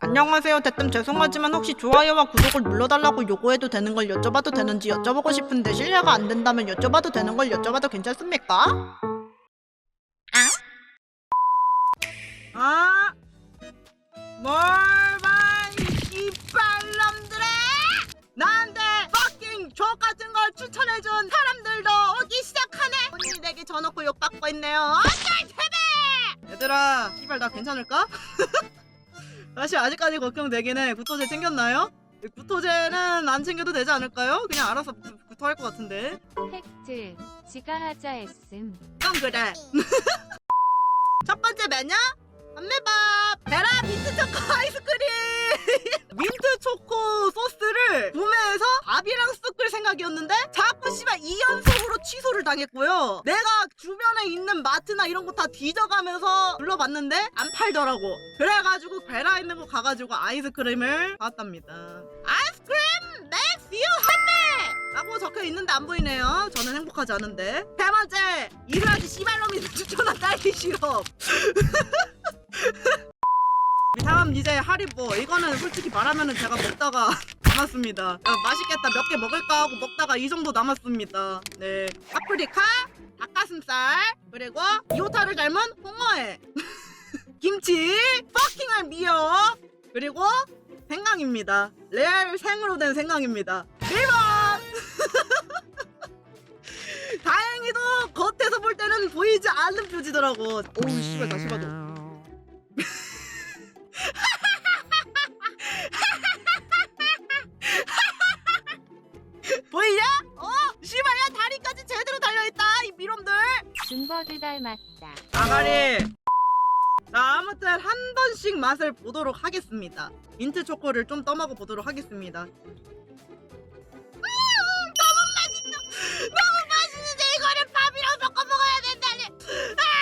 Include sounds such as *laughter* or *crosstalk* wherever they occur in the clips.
안녕하세요 대뜸 죄송하지만 혹시 좋아요와 구독을 눌러달라고 요구해도 되는 걸 여쭤봐도 되는지 여쭤보고 싶은데 실례가 안 된다면 여쭤봐도 되는 걸 여쭤봐도 괜찮습니까? 아? 뭘 봐 이 빨놈들아 나한테 fucking 족 같은 걸 추천해준 사람들도 오기 시작하네 언니 내게 져놓고 욕받고 있네요 어쩔 세배 얘들아 씨발 나 괜찮을까? *laughs* 사실 아직까지 걱정되긴 해. 구토제 챙겼나요? 구토제는 안 챙겨도 되지 않을까요? 그냥 알아서 구- 구토할 것 같은데. 팩트. 지가 하자 했음. 형 그래. *laughs* 첫 번째 메뉴? 건매밥. 베라 민트 초코 아이스크림. *laughs* 민트 초코 있는 마트나 이런 거 다 뒤져가면서 불러봤는데 안 팔더라고. 그래가지고 베라 있는 거 가가지고 아이스크림을 사왔답니다. 아이스크림 makes you happy 라고 적혀 있는데 안 보이네요. 저는 행복하지 않은데. 세 번째! 이르하지 씨발놈이. 추천한 딸기 시럽 *laughs* 다음 이제 하리보. 이거는 솔직히 말하면은 제가 먹다가 *laughs* 남았습니다. 야, 맛있겠다. 몇 개 먹을까 하고 먹다가 이 정도 남았습니다. 네. 파프리카 닭가슴살 그리고 이오타를 닮은 홍어회. *laughs* 김치 퍼킹할 미역. 그리고 생강입니다. 레알 생으로 된 생강입니다. 1번 *laughs* 다행히도 겉에서 볼 때는 보이지 않는 표지더라고. 오우 씨발 다시 봐도 준버드 닮았다. 아가리 자 아무튼 한 번씩 맛을 보도록 하겠습니다. 민트 초코를 좀 떠먹어 보도록 하겠습니다. 음, 아!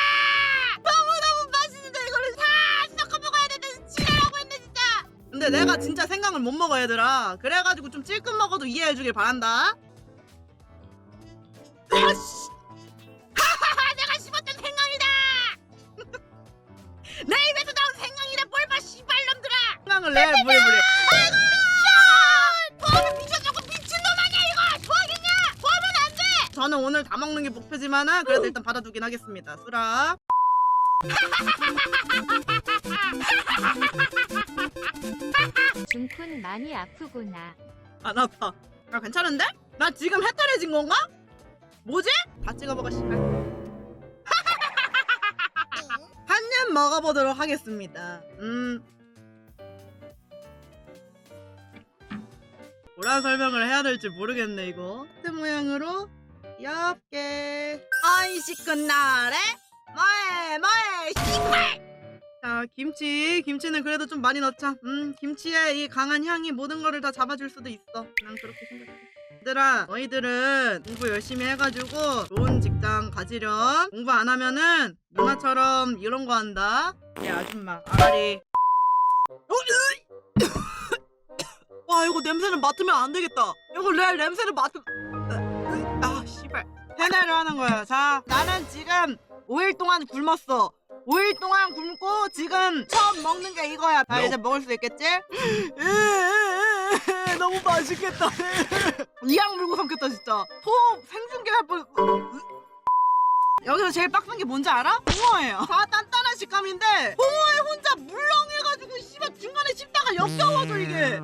근데 내가 진짜 생강을 못 먹어 얘들아. 그래가지고 좀 찔끔 먹어도 이해해주길 바란다. 아씨 물에 물에 아이고 도움이 미쳐주고 미친놈 아니야 이거! 도와겠냐? 도와면 안 돼! 저는 오늘 다 먹는 게 목표지만은 그래도 일단 받아두긴 하겠습니다. 수락 준쿤 *laughs* 많이 아프구나. 안 아파. 아 괜찮은데? 나 지금 해탈해진 건가? 뭐지? 다 찍어먹어 씨발. *laughs* 한 입 먹어보도록 하겠습니다. 음 뭐라 설명을 해야 될지 모르겠네 이거. 하트 모양으로 귀엽게. 아이씨 끝나래? 뭐해 뭐해 씨발! 자 김치. 김치는 그래도 좀 많이 넣자. 음 김치의 이 강한 향이 모든 거를 다 잡아줄 수도 있어. 난 그렇게 생각해. 얘들아 너희들은 공부 열심히 해가지고 좋은 직장 가지렴. 공부 안 하면은 누나처럼 이런 거 한다. 야 아줌마 아가리. 어, 와 이거 냄새는 맡으면 안 되겠다. 이거 레알 냄새를 맡으면 아 씨발. 세뇌를 하는 거야. 자 나는 지금 5일 동안 굶었어. 5일 동안 굶고 지금 처음 먹는 게 이거야. 자 이제 먹을 수 있겠지? *laughs* 너무 맛있겠다. *laughs* 이악 물고 삼켰다 진짜. 소음 생중계 할 뻔... 여기서 제일 빡센 게 뭔지 알아? 홍어예요. 다 단단한 식감인데 홍어에 혼자 물렁해가지고 씨발 중간에 씹다가 역겨워져 이게